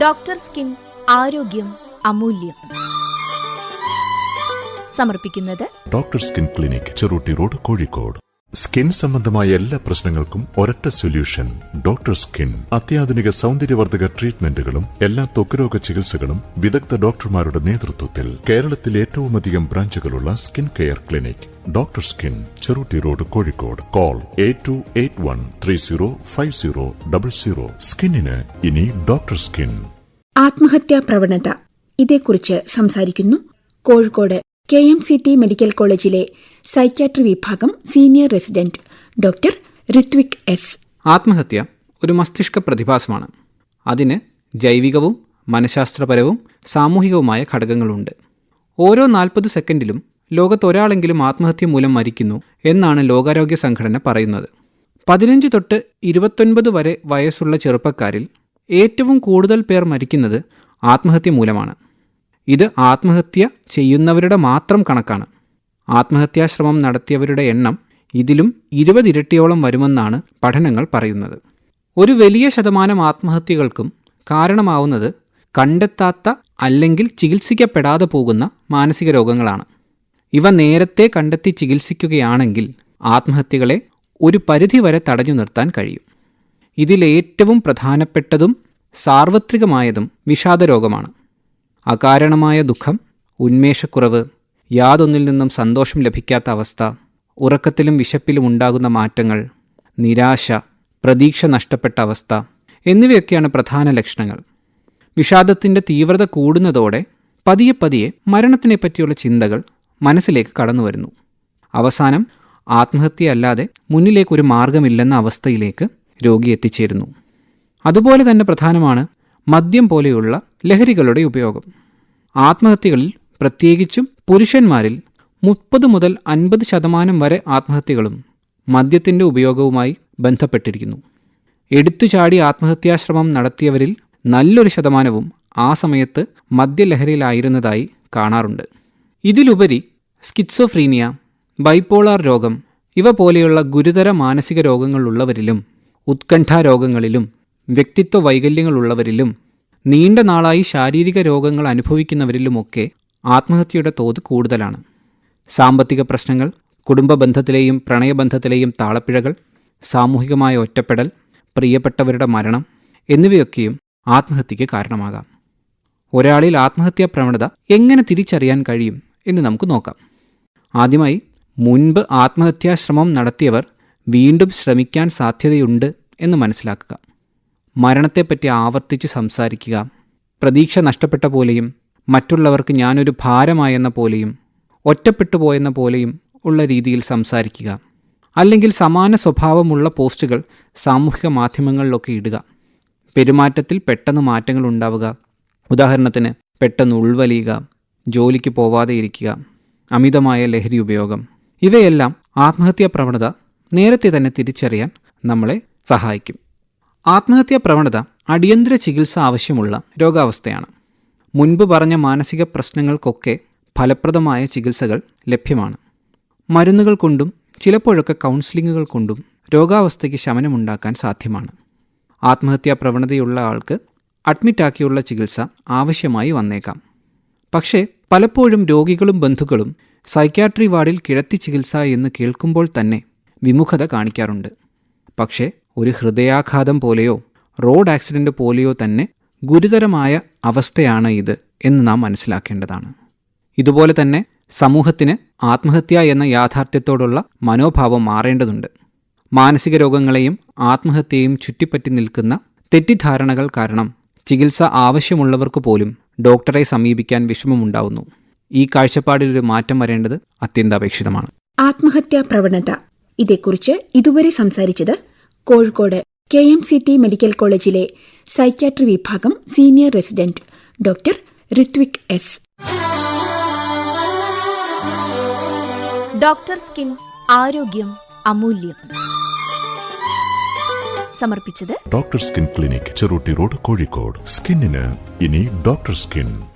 Doctor skin ആരോഗ്യം അമൂല്യം. സമർപ്പിക്കുന്നത് doctor skin clinic Cheruty road Kozhikode. Skin സംബന്ധമായ എല്ലാ പ്രശ്നങ്ങൾക്കും ഒരൊറ്റ സൊല്യൂഷൻ ഡോക്ടർ സ്കിൻ. അത്യാധുനിക സൗന്ദര്യവർദ്ധക ട്രീറ്റ്മെന്റുകളും എല്ലാ ത്വക്കുരോഗ ചികിത്സകളും വിദഗ്ധ ഡോക്ടർമാരുടെ നേതൃത്വത്തിൽ കേരളത്തിൽ ഏറ്റവുമധികം ബ്രാഞ്ചുകളുള്ള skin care clinic doctor skin Cheruty road Kozhikode. Call eight two eight one three zero five zero double zero. സ്കിന്നിന് ഇനി ഡോക്ടർ സ്കിൻ. ആത്മഹത്യാ പ്രവണത ഇതേക്കുറിച്ച് സംസാരിക്കുന്നു Kozhikode K M C T medical കോളേജിലെ സൈക്യാട്രി വിഭാഗം senior resident doctor Rithvik S. ആത്മഹത്യ ഒരു മസ്തിഷ്ക പ്രതിഭാസമാണ്. അതിന് ജൈവികവും മനഃശാസ്ത്രപരവും സാമൂഹികവുമായ ഘടകങ്ങളുണ്ട്. ഓരോ നാൽപ്പത് സെക്കൻഡിലും ലോകത്തൊരാളെങ്കിലും ആത്മഹത്യ മൂലം മരിക്കുന്നു എന്നാണ് ലോകാരോഗ്യ സംഘടന പറയുന്നത്. പതിനഞ്ച് തൊട്ട് ഇരുപത്തൊൻപത് വരെ വയസ്സുള്ള ചെറുപ്പക്കാരിൽ ഏറ്റവും കൂടുതൽ പേർ മരിക്കുന്നത് ആത്മഹത്യ മൂലമാണ്. ഇത് ആത്മഹത്യ ചെയ്യുന്നവരുടെ മാത്രം കണക്കാണ്. ആത്മഹത്യാശ്രമം നടത്തിയവരുടെ എണ്ണം ഇതിലും ഇരുപതിരട്ടിയോളം വരുമെന്നാണ് പഠനങ്ങൾ പറയുന്നത്. ഒരു വലിയ ശതമാനം ആത്മഹത്യകൾക്കും കാരണമാവുന്നത് കണ്ടെത്താത്ത അല്ലെങ്കിൽ ചികിത്സിക്കപ്പെടാതെ പോകുന്ന മാനസിക രോഗങ്ങളാണ്. ഇവ നേരത്തെ കണ്ടെത്തി ചികിത്സിക്കുകയാണെങ്കിൽ ആത്മഹത്യകളെ ഒരു പരിധിവരെ തടഞ്ഞു നിർത്താൻ കഴിയും. ഇതിലേറ്റവും പ്രധാനപ്പെട്ടതും സാർവത്രികമായതും വിഷാദരോഗമാണ്. അകാരണമായ ദുഃഖം ഉന്മേഷക്കുറവ് യാതൊന്നിൽ നിന്നും സന്തോഷം ലഭിക്കാത്ത അവസ്ഥ ഉറക്കത്തിലും വിശപ്പിലും ഉണ്ടാകുന്ന മാറ്റങ്ങൾ നിരാശ പ്രതീക്ഷ നഷ്ടപ്പെട്ട അവസ്ഥ എന്നിവയൊക്കെയാണ് പ്രധാന ലക്ഷണങ്ങൾ. വിഷാദത്തിന്റെ തീവ്രത കൂടുന്നതോടെ പതിയെ പതിയെ മരണത്തിനെപ്പറ്റിയുള്ള ചിന്തകൾ മനസ്സിലേക്ക് കടന്നു വരുന്നു. അവസാനം ആത്മഹത്യ അല്ലാതെ മുന്നിലേക്കൊരു മാർഗമില്ലെന്ന അവസ്ഥയിലേക്ക് രോഗി എത്തിച്ചേരുന്നു. അതുപോലെ തന്നെ പ്രധാനമാണ് മദ്യം പോലെയുള്ള ലഹരികളുടെ ഉപയോഗം. ആത്മഹത്യകളിൽ പ്രത്യേകിച്ചും പുരുഷന്മാരിൽ മുപ്പത് മുതൽ അൻപത് ശതമാനം വരെ ആത്മഹത്യകളും മദ്യത്തിന്റെ ഉപയോഗവുമായി ബന്ധപ്പെട്ടിരിക്കുന്നു. എടുത്തുചാടി ആത്മഹത്യാശ്രമം നടത്തിയവരിൽ നല്ലൊരു ശതമാനവും ആ സമയത്ത് മദ്യലഹരിയിലായിരുന്നതായി കാണാറുണ്ട്. ഇതിലുപരി സ്കിറ്റ്സോഫ്രീനിയ ബൈപ്പോളാർ രോഗം ഇവ പോലെയുള്ള ഗുരുതര മാനസിക രോഗങ്ങളുള്ളവരിലും ഉത്കണ്ഠാ രോഗങ്ങളിലും വ്യക്തിത്വ വൈകല്യങ്ങളുള്ളവരിലും നീണ്ട നാളായി ശാരീരിക രോഗങ്ങൾ അനുഭവിക്കുന്നവരിലുമൊക്കെ ആത്മഹത്യയുടെ തോത് കൂടുതലാണ്. സാമ്പത്തിക പ്രശ്നങ്ങൾ കുടുംബ ബന്ധത്തിലെയും പ്രണയബന്ധത്തിലെയും താളപ്പിഴകൾ സാമൂഹികമായ ഒറ്റപ്പെടൽ പ്രിയപ്പെട്ടവരുടെ മരണം എന്നിവയൊക്കെയും ആത്മഹത്യയ്ക്ക് കാരണമാകാം. ഒരാളിൽ ആത്മഹത്യാ പ്രവണത എങ്ങനെ തിരിച്ചറിയാൻ കഴിയും എന്ന് നമുക്ക് നോക്കാം. ആദ്യമായി മുൻപ് ആത്മഹത്യാശ്രമം നടത്തിയവർ വീണ്ടും ശ്രമിക്കാൻ സാധ്യതയുണ്ട് എന്ന് മനസ്സിലാക്കുക. മരണത്തെപ്പറ്റി ആവർത്തിച്ച് സംസാരിക്കുക. പ്രതീക്ഷ നഷ്ടപ്പെട്ട പോലെയും മറ്റുള്ളവർക്ക് ഞാനൊരു ഭാരമായെന്ന പോലെയും ഒറ്റപ്പെട്ടു പോയെന്ന പോലെയും ഉള്ള രീതിയിൽ സംസാരിക്കുക. അല്ലെങ്കിൽ സമാന സ്വഭാവമുള്ള പോസ്റ്റുകൾ സാമൂഹിക മാധ്യമങ്ങളിലൊക്കെ ഇടുക. പെരുമാറ്റത്തിൽ പെട്ടെന്ന് മാറ്റങ്ങൾ ഉണ്ടാവുക. ഉദാഹരണത്തിന് പെട്ടെന്ന് ഉൾവലിയുക ജോലിക്ക് പോവാതെ ഇരിക്കുക അമിതമായ ലഹരി ഉപയോഗം. ഇവയെല്ലാം ആത്മഹത്യാ പ്രവണത നേരത്തെ തന്നെ തിരിച്ചറിയാൻ നമ്മളെ സഹായിക്കും. ആത്മഹത്യാ പ്രവണത അടിയന്തര ചികിത്സ ആവശ്യമുള്ള രോഗാവസ്ഥയാണ്. മുൻപ് പറഞ്ഞ മാനസിക പ്രശ്നങ്ങൾക്കൊക്കെ ഫലപ്രദമായ ചികിത്സകൾ ലഭ്യമാണ്. മരുന്നുകൾ കൊണ്ടും ചിലപ്പോഴൊക്കെ കൗൺസിലിങ്ങുകൾ കൊണ്ടും രോഗാവസ്ഥയ്ക്ക് ശമനമുണ്ടാക്കാൻ സാധ്യമാണ്. ആത്മഹത്യാ പ്രവണതയുള്ള ആൾക്ക് അഡ്മിറ്റാക്കിയുള്ള ചികിത്സ ആവശ്യമായി വന്നേക്കാം. പക്ഷേ പലപ്പോഴും രോഗികളും ബന്ധുക്കളും സൈക്യാട്രി വാർഡിൽ കിഴത്തി ചികിത്സ എന്ന് കേൾക്കുമ്പോൾ തന്നെ വിമുഖത കാണിക്കാറുണ്ട്. പക്ഷേ ഒരു ഹൃദയാഘാതം പോലെയോ റോഡ് ആക്സിഡന്റ് പോലെയോ തന്നെ ഗുരുതരമായ അവസ്ഥയാണ് ഇത് എന്ന് നാം മനസ്സിലാക്കേണ്ടതാണ്. ഇതുപോലെ തന്നെ സമൂഹത്തിന് ആത്മഹത്യ എന്ന യാഥാർത്ഥ്യത്തോടുള്ള മനോഭാവം മാറേണ്ടതുണ്ട്. മാനസിക രോഗങ്ങളെയും ആത്മഹത്യയും ചുറ്റിപ്പറ്റി നിൽക്കുന്ന തെറ്റിദ്ധാരണകൾ കാരണം ചികിത്സ ആവശ്യമുള്ളവർക്ക് പോലും ഡോക്ടറെ സമീപിക്കാൻ വിഷമമുണ്ടാവുന്നു. ഈ കാഴ്ചപ്പാടിലൊരു മാറ്റം വരേണ്ടത് അത്യന്താപേക്ഷിതമാണ്. ആത്മഹത്യാ പ്രവണത. ഇതേക്കുറിച്ച് ഇതുവരെ സംസാരിച്ചത് Kozhikode K M C T medical കോളേജിലെ സൈക്യാട്രി വിഭാഗം senior resident doctor Rithvik S. Doctor skin ആരോഗ്യം അമൂല്യം. സമർപ്പിച്ചത് doctor skin clinic Cheruty road Kozhikode. സ്കിന്നിന് ഇനി ഡോക്ടർ സ്കിൻ.